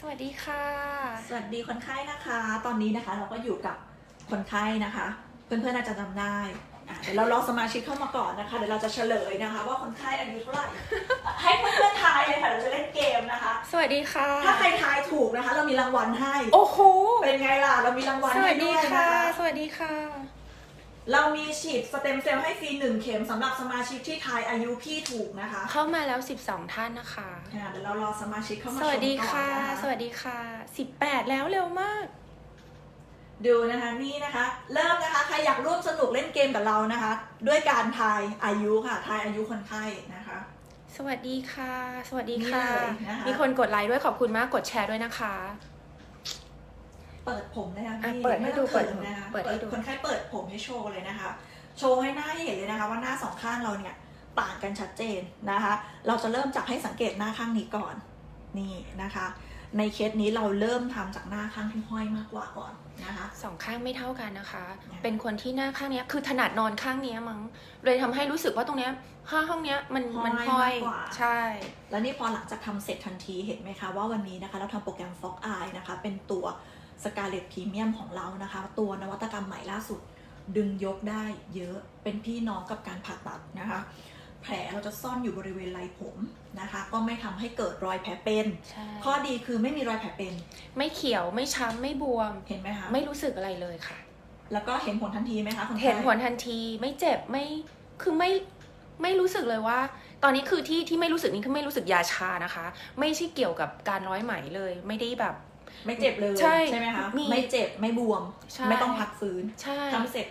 สวัสดีค่ะ สวัสดีคนไข้นะคะ ตอนนี้นะคะเราก็อยู่กับคนไข้นะคะ เพื่อนๆน่าจะจำได้อะเดี๋ยวเรารอสมาชิกเข้ามาก่อนนะคะ เดี๋ยวเราจะเฉลยนะคะ ว่าคนไข้อายุเท่าไหร่ ให้เพื่อนๆทายเลยค่ะ เราจะเล่นเกมนะคะ สวัสดีค่ะ ถ้าใครทายถูกนะคะ เรามีรางวัลให้ โอ้โห เป็นไงล่ะ เรามีรางวัลสวัให้สดีด้วยค่ะนะคะ สวัสดีค่ะ เรามีฉีดสเต็มเซลล์ให้ฟรีหนึ่งเข็มสำหรับสมาชิกที่ทายอายุพี่ถูกนะคะเข้ามาแล้ว 12 ท่านนะคะ อะเดี๋ยวเรารอสมาชิกเข้ามาสวัสดีชมก่อนค่ะ นสวัสดีค่ะ 18 แล้วเร็วมาก ดูนะคะนี่นะคะ เริ่มนะคะใครอยากร่วมสนุกเล่นเกมกับเรานะคะ ด้วยการทายอายุค่ะ ทายอายุคนไข้นะคะ สวัสดีค่ะ สวัสดีค่ะ นี่เลยนะคะ มีคนกดไลค์ด้วยขอบคุณมากกดแชร์ด้วยนะคะ เปิดผมเลยนะอะพี่เปิดให้ดูไม่ต้องขินเปิดนะคะเปิดให้ดู คนไข้เปิดผมให้โชว์เลยนะคะ โชว์ให้หน้าให้เห็นเลยนะคะ ว่าหน้าสองข้างเราเนี่ยต่างกันชัดเจนนะคะ เราจะเริ่มจากให้สังเกตหน้าข้างนี้ก่อนนี่นะคะ ในเคสนี้เราเริ่มทำจากหน้าข้างที่ห้อยมากกว่าก่อนนะคะ สองข้างไม่เท่ากันนะคะ เนี่ย เป็นคนที่หน้าข้างเนี้ยคือถนัดนอนข้างเนี้ยมั้ง เลยทำให้รู้สึกว่าตรงเนี้ยห้าห้องเนี้ยมันมันห้ห้ออยยมากกว่า ใช่ แล้วนี่พอหลังจากทำเสร็จทันทีเห็นไหมคะว่าวันนี้นะคะ เราทำโปรแกรม Fog Eye นะคะ เป็นตัว Scarlett Premium ของเรานะคะ ตัวนวัตกรรมใหม่ล่าสุด ดึงยกได้เยอะเป็นพี่น้องกับการผ่าตัดนะคะ แผลเราจะซ่อนอยู่บริเวณไหล่ผมนะคะ ก็ไม่ทำให้เกิดรอยแผลเป็นใช่ข้อดีคือไม่มีรอยแผลเป็น ไม่เขียวไม่ช้ำไม่บวมเห็นไหมคะไม่รู้สึกอะไรเลยค่ะ แล้วก็เห็นผลทันทีไหมคะคุณเห็นผลทันทีไม่เจ็บไม่คือไม่ไม่รู้สึกเลยว่า ตอนนี้คือที่ที่ไม่รู้สึกนี่คือไม่รู้สึกยาชานะคะ ไม่ใช่เกี่ยวกับการร้อยไหมเลย ไม่ได้แบบ ไม่เจ็บเลยใช่ไหมคะมีไม่เจ็บไม่บวมใช่ไม่ต้องพักฟื้นใช่ทำเสร็จ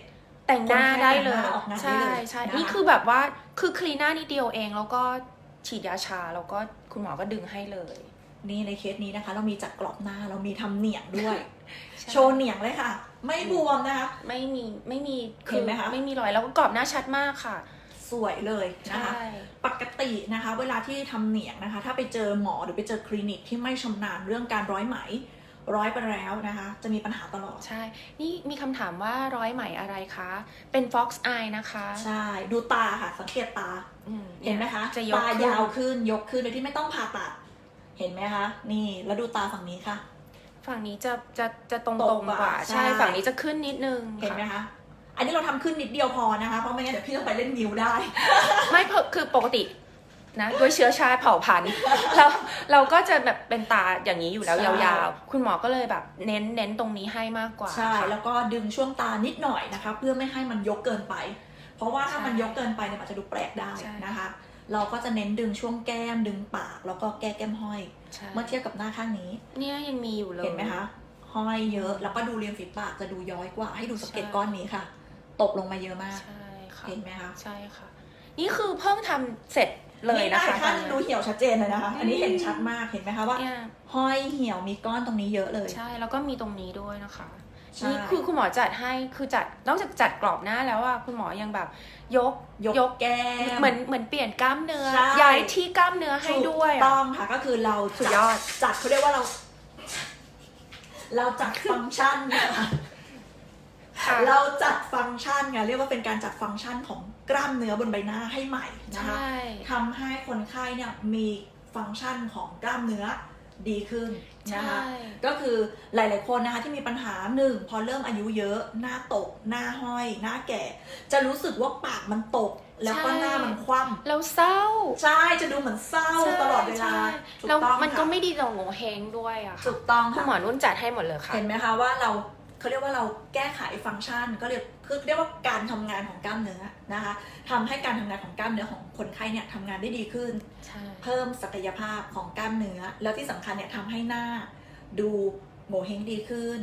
แต่งหน้าได้เลยคนไข้แต่งหน้าออกงานได้ใช่เลยใช่นะคะนี่คือแบบว่าคือคลีน่านิดเดียวเองแล้วก็ฉีดยาชาแล้วก็คุณหมอก็ดึงให้เลย นี่ในเคสนี้นะคะ เรามีจัดกรอบหน้าเรามีทำเหนียงด้วยใช่โชว์เหนียงเลยค่ะ ไม่บวมนะคะ ไม่มีไม่มีเห็นไหมคะไม่มีรอยแล้วก็กรอบหน้าชัดมากค่ะ สวยเลยนะคะใช่ปกตินะคะ เวลาที่ทำเหนียงนะคะ ถ้าไปเจอหมอหรือไปเจอคลินิกที่ไม่ชำนาญเรื่องการร้อยไหมร้อยไปแล้วนะคะ จะมีปัญหาตลอด ใช่ นี่มีคำถามว่าร้อยไหมอะไรคะ เป็น fox eye นะคะ ใช่ ดูตาค่ะ สังเกตตาอืมเห็นไหมคะจะยกตาขึ้นยาวขึ้น ยกขึ้น โดยที่ไม่ต้องผ่าตัด เห็นไหมคะ นี่ แล้วดูตาฝั่งนี้ค่ะ ฝั่งนี้จะจะจะตรงตตรรงงกว่ากว่าใช่ใช่ ฝั่งนี้จะขึ้นนิดนึง เห็นไหมค่ะคะ อันนี้เราทำขึ้นนิดเดียวพอนะคะ เพราะไม่งั้นเดี๋ยวพี่ต้องไปเล่นนิ้วได้ ไม่เพราะคือปกตินะด้วยเชื้อชาติเผ่าพันธุ์เราเราก็จะแบบเป็นตาอย่างนี้อยู่แล้วใช่ ยาวๆ คุณหมอก็เลยแบบเน้นเน้นตรงนี้ให้มากกว่าใช่ ค่ะ แล้วก็ดึงช่วงตานิดหน่อยนะคะ เพื่อไม่ให้มันยกเกินไป เพราะว่าถ้าใช่มันยกเกินไปเนี่ยมันจะดูแปลกได้ใช่ นะคะ เราก็จะเน้นดึงช่วงแก้ม ดึงปาก แล้วก็แก้แก้มห้อย ใช่เมื่อเทียบกับหน้าข้างนี้ เนี่ยยังมีอยู่เลย เห็นไหมคะ ห้อยเยอะ แล้วก็ดูเรียงฝีปากจะดูย้อยกว่า ให้ดูสะเก็ตใช่ ก้อนนี้ค่ะ ตกลงมาเยอะมาก ใช่ค่ะเห็นไหมคะใช่ค่ะ นี่คือเพิ่งทำเสร็จเลยนี่หนะน้าคะข้างตอนดูเนี้ยเหี่ยวชัดเจนเลยนะคะ อันนี้อืมเห็นชัดมากเห็นไหมคะว่า เนี่ยห้อยเหี่ยวมีก้อนตรงนี้เยอะเลย ใช่แล้วก็มีตรงนี้ด้วยนะคะใช่นี่คือคุณหมอจัดให้คือจัดนอกจากจัดกรอบหน้าแล้วอะคุณหมอยังแบบยกยกแก้ม เหมือนเหมือนเปลี่ยนกล้ามเนื้อใช่ ย้ายที่กล้ามเนื้อให้ด้วยถูกอะ ต้องค่ะก็คือเราสุดยอด จัดเขาเรียกว่าเรา เราจัดฟังก์ชันนะคะ ค่ะ เราจัดฟังก์ชันไงเรียกว่าเป็นการจัดฟังก์ชันของกล้ามเนื้อบนใบหน้าให้ใหม่นะคะ ใช่ ทำให้คนไข้เนี่ยมีฟังก์ชันของกล้ามเนื้อดีขึ้นนะคะใช่ก็คือหลาย ๆ คนนะคะที่มีปัญหาหนึ่งพอเริ่มอายุเยอะ หน้าตก หน้าห้อย หน้าแก่ จะรู้สึกว่าปากมันตก แล้วก็หน้ามันคว่ำเราเศร้าใช่จะดูเหมือนเศร้าตลอดเวลาใช่ถูกแล้วต้องมันก็ค่ะไม่ดีต่อโงเฮงด้วยอะค่ะถูกต้องคุณค่ะหมอนุ่นจัดให้หมดเลยค่ะ เห็นไหมคะว่าเรา เขาเรียกว่าเราแก้ไขฟังก์ชัน ก็เรียกคือเรียกว่าการทำงานของกล้ามเนื้อนะคะทำให้การทำงานของกล้ามเนื้อของคนไข้เนี่ยทำงานได้ดีขึ้นใช่เพิ่มศักยภาพของกล้ามเนื้อ แล้วที่สำคัญเนี่ยทำให้หน้าดูโงเฮงดีขึ้น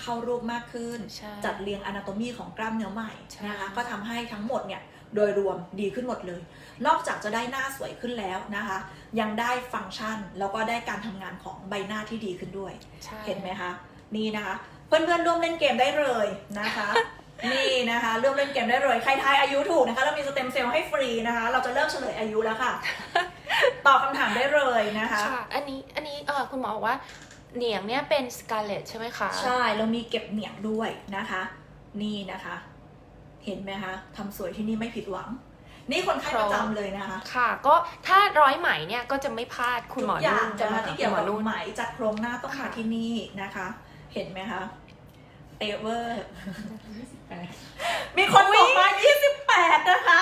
เข้ารูปมากขึ้นใช่จัดเรียงอนาโตมีของกล้ามเนื้อใหม่ใช่นะคะก็ทำให้ทั้งหมดเนี่ยโดยรวมดีขึ้นหมดเลย นอกจากจะได้หน้าสวยขึ้นแล้วนะคะ ยังได้ฟังก์ชันแล้วก็ได้การทำงานของใบหน้าที่ดีขึ้นด้วยใช่เห็นไหมคะ นี่นะคะ เพื่อนๆร่วมเล่นเกมได้เลยนะคะ นี่นะคะร่วมเล่นเกมได้เลย ใครทายอายุถูกนะคะ เรามีสเต็มเซลล์ให้ฟรีนะคะ เราจะเริ่มเฉลยอายุแล้วค่ะ ตอบคำถามได้เลยนะคะ ค่ะอันนี้อันนี้เออคุณหมอบอกว่าเหนียงเนี่ยเป็นสกาเลตใช่ไหมคะใช่ เรามีเก็บเหนียงด้วยนะคะ นี่นะคะ เห็นไหมคะทำสวยที่นี่ไม่ผิดหวัง นี่คนไข้ประจำเลยนะคะ ค่ะ ก็ถ้าร้อยไหมเนี่ยก็จะไม่พลาดคุณหมอทุกอย่างนุ่นจะมาที่เกี่ยวกับคุณหมอนุ่นไหมจัดโครงหน้าต้องมาค่ะที่นี่นะคะ เห็นไหมคะเปเวอร์มีคนบอกมา 28 นะคะ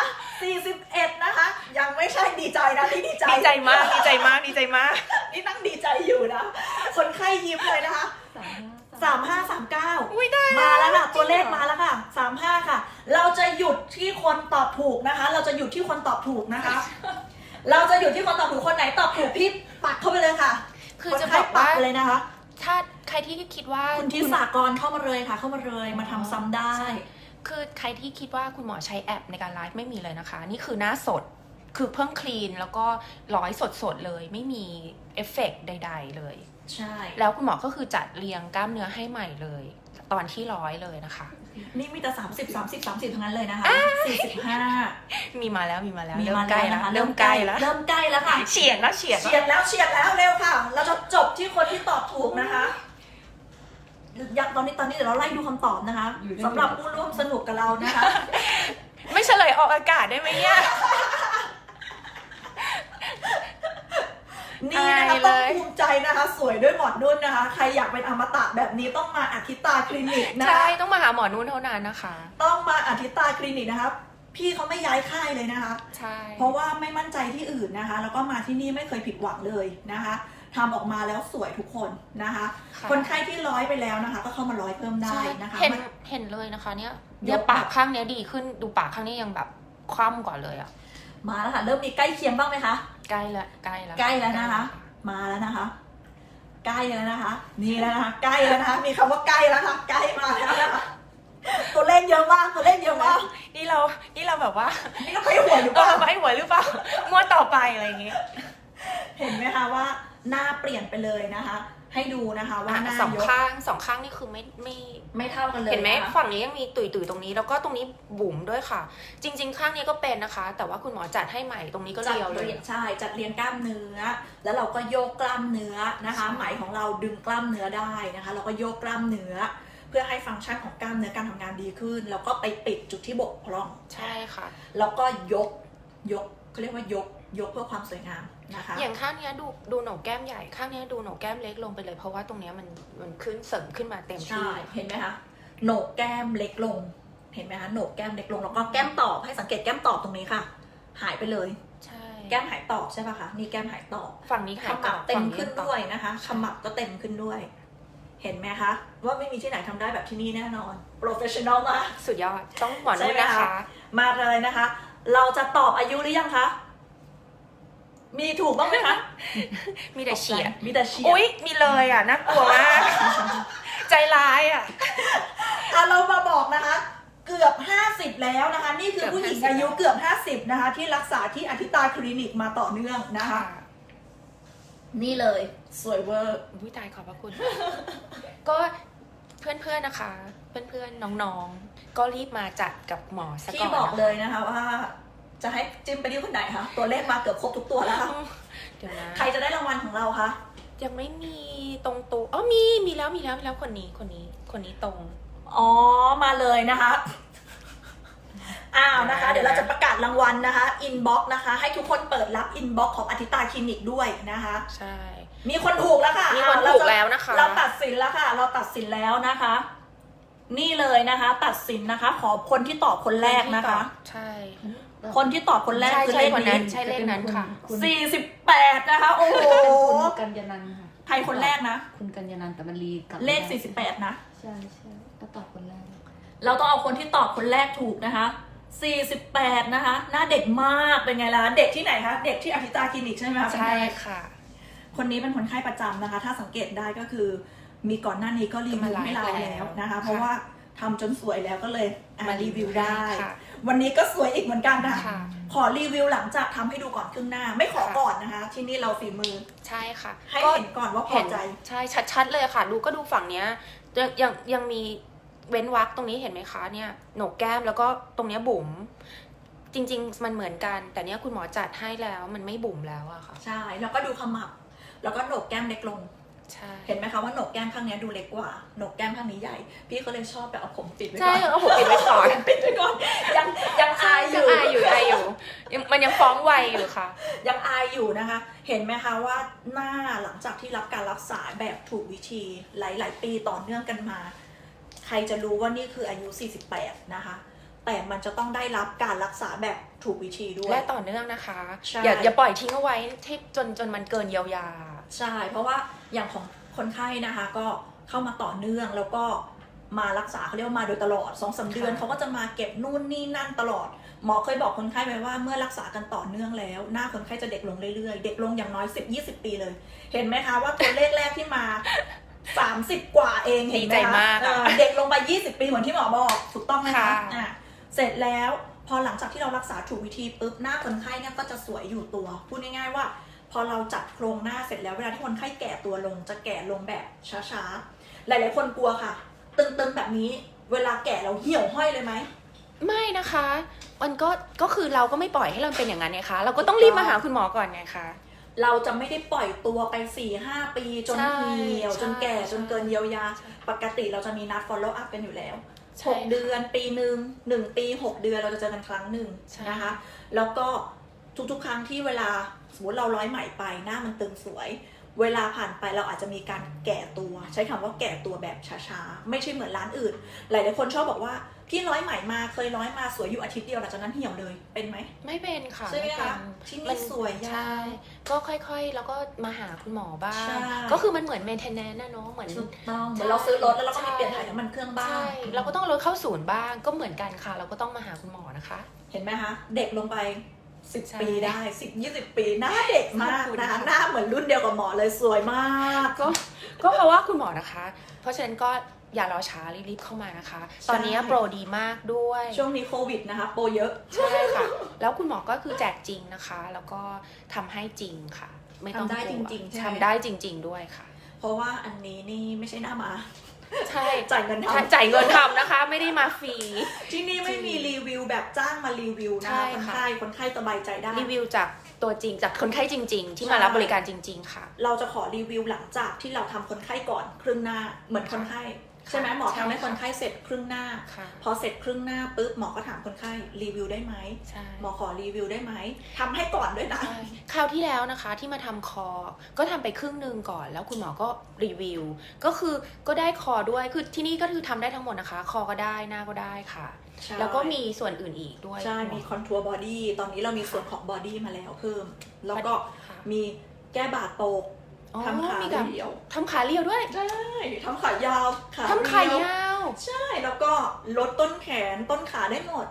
41 นะคะ ยังไม่ใช่ดีใจนะที่ดีใจ ดีใจมาก ดีใจมาก ดีใจมาก นี่นั่งดีใจอยู่นะ คนไข้ยิ้มเลยนะคะสามห้าสามเก้าอุ้ยได้มาแล้วค่ะจริงเหรอตัวเลขมาแล้วค่ะสามห้าค่ะ เราจะหยุดที่คนตอบถูกนะคะ เราจะหยุดที่คนตอบถูกนะคะ เราจะหยุดที่คนตอบถูก คนไหนตอบถูกพี่ปักเข้าไปเลยค่ะ คือคนจะบไข้อกปัว่าไปเลยนะคะ ถ้าใค รที่คิดว่าคุณทิสากรเข้ามาเลยค่ะ เข้ามาเลยมาทำซ้ำได้คือใครที่คิดว่าคุณหมอใช้แอปในการไลฟ์ไม่มีเลยนะคะ นี่คือหน้าสดคือเพิ่งคลีนแล้วก็ร้อยสดๆเลย ไม่มีเอฟเฟกต์ใด ๆ เลย ใช่ แล้วคุณหมอก็คือจัดเรียงกล้ามเนื้อให้ใหม่เลย ตอนที่ร้อยเลยนะคะ นี่มีแต่สามสิบสามสิบสามสิบทั้งนั้นเลยนะคะสี่สิบห้ามีมาแล้วมีมาแล้วมีเริ่มมาใกล้แล้วแล้วนะคะเริ่มใกล้แล้วเริ่มใกล้แล้วค่ะเฉียดแล้วเฉียดเฉียดแล้วเฉียดแล้วเร็วค่ะ เราจะจบที่คนที่ตอบถูกนะคะอ ยากตอนนี้ตอนนี้เดี๋ยวเราไล่ดูคำตอบนะคะอยู่ได้สำหรับผู้ร่วมสนุกกับเรานะคะ ไม่เฉลยออกอากาศได้ไหมเนี่ย นี่นะคะอายต้เลองยภูมิใจนะคะ สวยด้วยหมอนนุ่นนะคะ ใครอยากเป็นอมตะแบบนี้ต้องมาอาทิตาคลินิกนะใช่คะต้องมาหาหมอนุ่นเท่านั้นนะคะ ต้องมาอาทิตาคลินิกนะคะพี่เขาไม่ย้ายค่ายเลยนะคะ ใช่ เพราะว่าไม่มั่นใจที่อื่นนะคะ แล้วก็มาที่นี่ไม่เคยผิดหวังเลยนะคะ ทำออกมาแล้วสวยทุกคนนะคะะคนไข้ที่ร้อยไปแล้วนะคะ ก็เข้ามาร้อยเพิ่มได้ใช่นะคะเห็นมันเห็นเลยนะคะ เนี่ยยเนี่ยกปากข้างเนี้ยดีขึ้นดูปากข้างนี้ยังแบบคว่ำกว่าเลยอะมาแล้วค่ะเริ่มมีใกล้เคียงบ้างไหมคะใกล้ละใกล้ละใกล้แล้วนะคะ มาแล้วนะคะ ใกล้แล้วนะคะ นี่แล้วนะคะใกล้แล้วนะคะมีคำว่าใกล้แล้วค่ะใกล้มาแล้วนะคะตัวเลขเยอะมากตัวเลขเยอะมากนี่เรานี่เราแบบว่านี่ก็ไปหัวอยู่เอป่ะอไปหัวหรือเปล่างวดต่อไปอะไรอย่างงี้เห็นไหมคะว่า หน้าเปลี่ยนไปเลยนะคะ ให้ดูนะคะว่าอะหน้าสองยกข้างสองข้างนี่คือไม่ไม่ไม่เท่ากันเลยเห็นไหมะคะ ฝั่งนี้ยังมีตุยตุยๆตรงนี้แล้วก็ตรงนี้บุ๋มด้วยค่ะ จริง ๆ ข้างนี้ก็เป็นนะคะ แต่ว่าคุณหมอจัดให้ใหม่ตรงนี้ก็จัดเรียวเลยเรียงใช่จัดเรียงกล้ามเนื้อ แล้วเราก็โยกกล้ามเนื้อนะคะใช่ไหมของเราดึงกล้ามเนื้อได้นะคะ เราก็โยกกล้ามเนื้อ เพื่อให้ฟังก์ชันของกล้ามเนื้อการทำงานดีขึ้น แล้วก็ไปปิดจุดที่บกพร่อง ใช่ค่ะ แล้วก็ยกยกเขาเรียกว่ายกยกเพื่อความสวยงาม นะคะอย่างข้างเนี้ยดูดูโหนกแก้มใหญ่ข้างเนี้ยดูโหนกแก้มเล็กลงไปเลย เพราะว่าตรงเนี้ยมันมันขึ้นเสริมขึ้นมาเต็มใช่ที่เห็นไหมคะโหนกแก้มเล็กลง เห็นไหมคะโหนกแก้มเล็กลงแล้วก็แก้มตอบให้สังเกตแก้มตอบตรงนี้ค่ะ หายไปเลยใช่แก้มหายตอบใช่ปะคะนี่แก้มหายตอบฝั่งนี้ขหายมับเต็มฝั่งขึ้นต่อด้วยนะคะขมับก็เต็มขึ้นด้วย เห็นไหมคะ ว่าไม่มีที่ไหนทำได้แบบที่นี่แน่นอนโปรเฟชชั่นอลมากสุดยอดต้องหมอใช่นุ่นไหมนะคะคะ มาเลยนะคะ เราจะตอบอายุหรือยังคะ มีถูกบ้างไหมคะ มีแต่เฉียดมีแต่เฉียดอุ๊ยมีเลยอะน่ากลัวมาก ใจร้ายอะอะเรามาบอกนะคะ เกือบ 50 แล้วนะคะ นี่คือเกือบผู้หญิง50อายุเกือบ 50 นะคะ ที่รักษาที่อธิตาคลินิกมาต่อเนื่องนะคะ นี่เลยสวยเวอร์อุ้ยตายขอบพระคุณ ก็เพื่อนๆนะคะ เพื่อนๆน้องๆ ก็รีบมาจัดกับหมอซะก่อนที่บอกเลยนะคะว่า จะให้จิ้มไปที่คนไหนคะตัวเลขมาเกือบครบทุกตัวแล้วค่ะเดี๋ยวนะใครจะได้รางวัลของเราคะยังไม่มีตรงตัวอ๋อมีมีแล้วมีแล้วมีแล้วคนนี้คนนี้คนนี้ตรง อ๋อมาเลยนะคะอ้าวนะคะ เดี๋ยวเราจะประกาศรางวัลนะคะอินบ็อกนะคะ ให้ทุกคนเปิดรับอินบ็อกของอธิตาคลินิกด้วยนะคะ ใช่ มีคนถูกแล้วค่ะมีคนอะถูกเราจะแล้วนะคะ เราตัดสินแล้วค่ะ เราตัดสินแล้วนะคะ นี่เลยนะคะ ตัดสินนะคะ ขอคนที่ตอบคนแรกนะคะ ใช่ คนที่ตอบคนแรกใช่คือใช่เลขคนนั้นี้นใช่เลขนั้นค่ะคุณสี่สิบแปดนะคะ โอ้โหคุณกัญญานันท์ค่ะใครคนแรกนะ คุณกัญญานันท์แต่มันรีกลับเลขไม่ได้สี่สิบแปดนะ ใช่ใช่ก็ตอบคนแรก เราต้องเอาคนที่ตอบคนแรกถูกนะคะ48นะคะ หน้าเด็กมากเป็นไงล่ะ เด็กที่ไหนคะ เด็กที่อธิตาคลินิกใช่ไหมคะใช่ค่ะ คนนี้เป็นคนไข้ประจำนะคะ ถ้าสังเกตได้ก็คือ มีก่อนหน้านี้ก็รีวิวให้เราแล้วนะคะ เพราะว่า ทำจนสวยแล้วก็เลยอะมารีรีวิวิววได้ ค่ะ วันนี้ก็สวยอีกเหมือนกันนะค่ะ ขอรีวิวหลังจากทำให้ดูก่อนครึ่งหน้า ไม่ขอก่อนนะคะ ที่นี่เราฝีมือ ใช่ค่ะให้ก็เห็นก่อนว่าพอเห็นใจ ใช่ชัดๆเลยค่ะ ดูก็ดูฝั่งเนี้ยยังยังยังมีเว้นวักตรงนี้เห็นไหมคะเนี่ยโหนกแก้มแล้วก็ตรงเนี้ยบุ๋มจริง ๆ มันเหมือนกัน แต่เนี้ยคุณหมอจัดให้แล้วมันไม่บุ๋มแล้วอะค่ะ ใช่ แล้วก็ดูขมับ แล้วก็โหนกแก้มเล็กลง ใช่เห็นไหมคะว่าโหนกแก้มข้างเนี้ยดูเล็กกว่าโหนกแก้มข้างนี้ใหญ่ พี่ก็เลยชอบแบบเอาผมปิดไว้ก่ใช่อนเอาผมปิดไว้ก่อนปิดไว้ก่อนยังยังอายอยังยู่อายอยู่อายอยู่ยังมันยังฟ้องไวอยู่ค่ะ ยังอายอยู่นะคะ เห็นไหมคะว่าหน้าหลังจากที่รับการรักษาแบบถูกวิธีหลาย ๆ ปีต่อเนื่องกันมา ใครจะรู้ว่านี่คืออายุ 48 นะคะ แต่มันจะต้องได้รับการรักษาแบบถูกวิธีด้วย และต่อเนื่องนะคะ ใช่ อย่าอย่าปล่อยทิ้งเอาไว้ที่จนจนมันเกินเยียวยา ใช่ เพราะว่า อย่างของคนไข้นะคะก็เข้ามาต่อเนื่องแล้วก็มารักษาเขาเรียกว่ามาโดยตลอดสองสาเดือนค่ะเขาก็จะมาเก็บนู่นนี่นั่นตลอด หมอเคยบอกคนไข้ไว้ว่าเมื่อรักษากันต่อเนื่องแล้ว หน้าคนไข้จะเด็กลงเรื่อยๆ เด็กลงอย่างน้อย 10 20 ปีเลย เห็นไหมคะว่าตัวเลขแรกที่มา 30 กว่าเองเห็นไหมดีใจคะมากเออะอเด็กลงไป 20 ปีเหมือนที่หมอบอกถูกต้องไหมคะค่ะอะเสร็จแล้วพอหลังจากที่เรารักษาถูกวิธีปุ๊บหน้าคนไข้เนี่ยก็จะสวยอยู่ตัวพูดง่ายๆว่าพ อเราจัดโครงหน้าเสร็จแล้วเวลาที่คนไข้แก่ตัวลง จะแก่ลงแบบช้าๆ หลายๆคนกลัวค่ะ ตึงๆแบบนี้ เวลาแก่เราเหี่ยวห้อยเลยไหมไม่นะคะ มันก็ก็คือเราก็ไม่ปล่อยให้เราเป็นอย่างนั้นไงคะเราก็ต้องรีบมาหาคุณหมอก่อนไงคะเราจะไม่ได้ปล่อยตัวไป4ี่ห้าปีจนใช่เหี่ยว จนแก่ใช่จนเกินเยียวยาใช่ปกติเราจะมีนัด follow up กันอยู่แล้วใช่6เดือนปีหนึ่งหนึ่งปี6เดือนเราจะเจอกันครั้งหนึ่งใช่นะคะ แล้วก็ทุกๆ ครั้งที่เวลา สมมติเราร้อยไหมไปหน้ามันตึงสวย เวลาผ่านไปเราอาจจะมีการแก่ตัว ใช้คำว่าแก่ตัวแบบช้าๆ ไม่ใช่เหมือนร้านอื่น หลายๆคนชอบบอกว่าพี่ร้อยไหมมาเคยร้อยมาสวยอยู่อาทิตย์เดียวหลังจากนั้นเหี่ยวเลยเป็นไหมไม่เป็นค่ะใช่ไหมไม่เป็คะนที่มันี่สวยยาใช่วก็ค่อยๆ แล้วก็มาหาคุณหมอบ้างใช่ก็คือมันเหมือนเมนเทนแนนนะเนาะเหมือนถูกต้องเหมือนเราซื้อรถแล้วเราก็มีใช่เปลี่ยนถ่ายน้ำมันเครื่องบ้างใช่เราก็ต้องรถเข้าศูนย์บ้างก็เหมือนกันค่ะ เราก็ต้องมาหาคุณหมอนะคะ เห็นไหมคะเด็กลงไป สิบใช่ ปีได้สิบยี่สิบปีหน้าเด็กมากขอบคุณนะคะค่ะหน้าเหมือนรุ่นเดียวกับหมอเลยสวยมากก็ก็เพราะว่าคุณหมอนะคะ เพราะฉะนั้นก็อย่ารอช้ารีบๆเข้ามานะคะ ตอนนี้ใช่โปรดีมากด้วย ช่วงนี้โควิดนะคะโปรเยอะ ใช่ค่ะ แล้วคุณหมอก็คือแจกจริงนะคะ แล้วก็ทำให้จริงค่ะ ไม่ต้องทำได้กลัวจริงๆใช่ไหม ทำได้จริง ๆ ด้วยค่ะ เพราะว่าอันนี้นี่ไม่ใช่หน้ามา ใช่จ่ายเงินใช่ทำจ่ายเงินทำนะคะ ไม่ได้มาฟรี ที่นี่ไม่มีรีวิวแบบจ้างมารีวิวนะใช่คะคนค่ะไข้คนไข้สบายใจได้รีวิวจากตัวจริงจากคนไข้จริง ๆ ที่มารับบริการจริง ๆ ค่ะ เราจะขอรีวิวหลังจากที่เราทำคนไข้ก่อนครึ่งหน้าเหมือนคนไข้ ใช่ไหมหมอใช่ทำให้ค่ะคนไข้เสร็จครึ่งหน้าค่ะพอเสร็จครึ่งหน้าปุ๊บหมอก็ถามคนไข้รีวิวได้ไหมใช่หมอขอรีวิวได้ไหมทำให้ก่อนด้วยนะใช่คราวที่แล้วนะคะที่มาทำคอ ก็ทำไปครึ่งหนึ่งก่อน แล้วคุณหมอก็รีวิว ก็คือก็ได้คอด้วยคือที่นี่ก็คือทำได้ทั้งหมดนะคะ คอก็ได้หน้าก็ได้ค่ะใช่แล้วก็มีส่วนอื่นอีกด้วย ใช่ มีคอนทัวร์บอดี้ ตอนนี้เรามีส่วนของบอดี้มาแล้วเพิ่ม แล้วก็ค่ะมีแก้บาดตกอ๋อ ทำขามีการเรียวทำขาเรียวด้วย ใช่ทำขายาวขาทำขาเรีวยาว ใช่แล้วก็ลดต้นแขนต้นขาได้หมด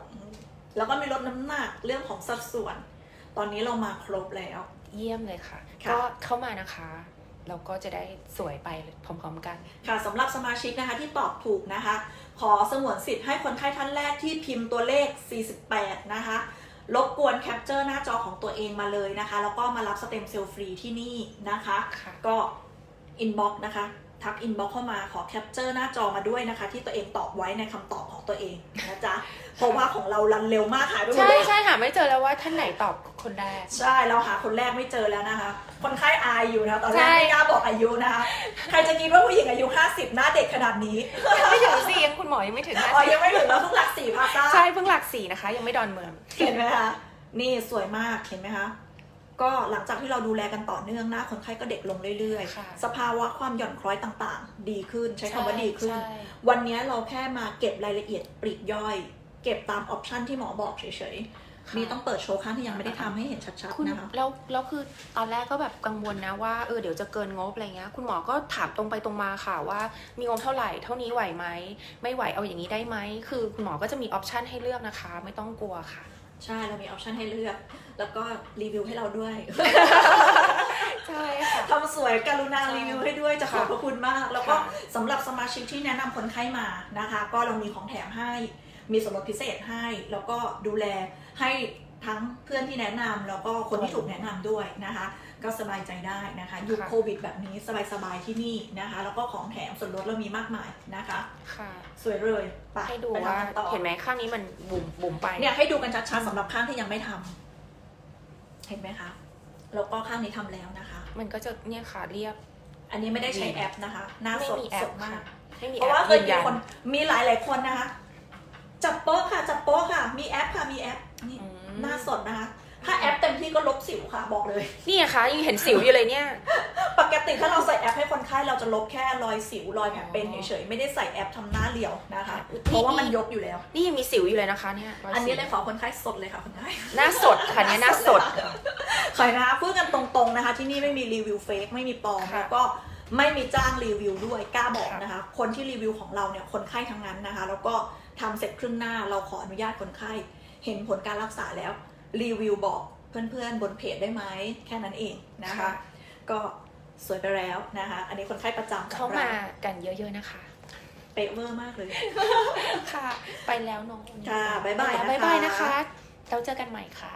แล้วก็มีลดน้ำหนักเรื่องของสัดส่วน ตอนนี้เรามาครบแล้ว เยี่ยมเลยค่ะค่ะ ก็เข้ามานะคะเราก็จะได้สวยไปพร้อมๆกัน ค่ะสำหรับสมาชิกนะคะที่ตอบถูกนะคะ ขอสงวนสิทธิ์ให้คนไข้ท่านแรกที่พิมพ์ตัวเลข 48 นะคะ รบกวนแคปเจอร์หน้าจอของตัวเองมาเลยนะคะ แล้วก็มารับสเต็มเซลล์ฟรีที่นี่นะคะค่ะก็อินบ็อกนะคะทักอินบ็อกเข้ามาขอแคปเจอร์หน้าจอมาด้วยนะคะ ที่ตัวเองตอบไว้ในคำตอบของตัวเองนะจ๊ะเพราะว่าของเรารันเร็วมากหายไปหมดใช่เลยใช่หาไม่เจอแล้วว่าท่านไหนตอบ คนแรก ใช่ เราหาคนแรกไม่เจอแล้วนะคะ คนไข้อายอยู่นะตอนแรใช่กไม่กล้าบอกอายุนะคะ ใครจะคิดว่าผู้หญิงอายุ 50 หน้าเด็กขนาดนี้ ยังไม่ถึงสี่ยังคุณหมอยังไม่ถึงห้าอ๋อ สิบยังไม่ถึงแล้วเพิ่งหลักสี่พาซ่า ใช่เพิ่งหลักสี่นะคะ ยังไม่ดอนเมือง เห็นไหมคะ นี่สวยมากเห็นไหมคะ ก็หลังจากที่เราดูแลกันต่อเนื่องหน้าคนไข้ก็เด็กลงเรื่อยค่ะ ๆ สภาวะความหย่อนคล้อยต่างๆ ดีขึ้นใช้คำว่าดีขึ้น ใช่วันนี้เราแค่มาเก็บรายละเอียดปลีกย่อย เก็บตามออปชันที่หมอบอกเฉย ๆนี่ต้องเปิดโชว์ข้างที่ยังไม่ได้ทำให้เห็นชัดคุณๆนะคะ แล้วแล้วคือตอนแรกก็แบบกังวลนะว่าเออเดี๋ยวจะเกินงบอะไรเงี้ยคุณหมอก็ถามตรงไปตรงมาค่ะว่ามีงบเท่าไหร่เท่านี้ไหวไหมไม่ไหวเอาอย่างนี้ได้ไหมคือคุณหมอก็จะมีออปชันให้เลือกนะคะ ไม่ต้องกลัวค่ะ ใช่เรามีออปชันให้เลือก แล้วก็รีวิวให้เราด้วย ใช่ค่ะ ทำสวยกรุณาใช่รีวิวให้ด้วยจะขอบค่ะพระคุณมาก แล้วก็ค่ะ สำหรับสมาชิกที่แนะนำคนไข้มานะคะ ก็เรามีของแถมให้ มีส่วนลดพิเศษให้ แล้วก็ดูแลให้ทั้งเพื่อนที่แนะนำแล้วก็คนที่ถูกแนะนำด้วยนะคะ ก็สบายใจได้นะคะยุคค่ะโควิดแบบนี้สบายๆที่นี่นะคะ แล้วก็ของแถมส่วนลดเรามีมากมายนะคะ ค่ะ สวยเลยไปให้ดูไปว่าทำกันต่อเห็นไหมข้างนี้มันบุ๋มบุ๋มไปเนี่ยให้ดูกันชัดๆสำหรับข้างที่ยังไม่ทำเห็นไหมคะแล้วก็ข้างนี้ทำแล้วนะคะ มันก็จะเนี่ยค่ะเรียบ อันนี้ไม่ได้ใช้แอปนะคะ หน้าไม่สดมีแอสปดมากไม่มีเพแอราะว่าปเคยืยนมียันคนมีหลายหลายๆคนนะคะ จับโป๊ะค่ะ จับโป๊ะค่ะ มีแอปค่ะ มีแอป นี่อืมหน้าสดนะคะ ถ้าแอปเต็มที่ก็ลบสิวค่ะ บอกเลย นี่อะคะยังเห็นสิวอยู่เลยเนี่ย ปกติถ้าเราใส่แอปให้คนไข้เราจะลบแค่รอยสิวรอยแผลเป็นเฉยๆ ไม่ได้ใส่แอปทำหน้าเรียวนะคะอุ๊ยเพราะว่ามันยกอยู่แล้ว นี่ยังมีสิวอยู่เลยนะคะเนี่ยรอันนี้สิวเลยขอคนไข้สดเลยค่ะคนไข้ หน้าสดค่ะเนี่ยหน้าสด ขอยนะคะพูดกันตรงๆนะคะ ที่นี่ไม่มีรีวิวเฟกไม่มีปลอมค่ะแล้วก็ ไม่มีจ้างรีวิวด้วยกล้าบอกค่ะนะคะ คนที่รีวิวของเราเนี่ยคนไข้ทั้งนั้นนะคะ แล้วก็ทำเสร็จครึ่งหน้าเราขออนุญาตคนไข้ เห็นผลการรักษาแล้วรีวิวบอกเพื่อนๆ บนเพจได้ไหมแค่นั้นเองนะคะ ก็สวยไปแล้วนะคะ อันนี้คนไข้ประจำของเข้าเรามากันเยอะๆนะคะ เป๊ะเวอร์มากเลย ค่ะ ไปแล้วน้องค่ะบ๊ายบายนะคะบ๊ายบายนะคะเราเจอกันใหม่ค่ะ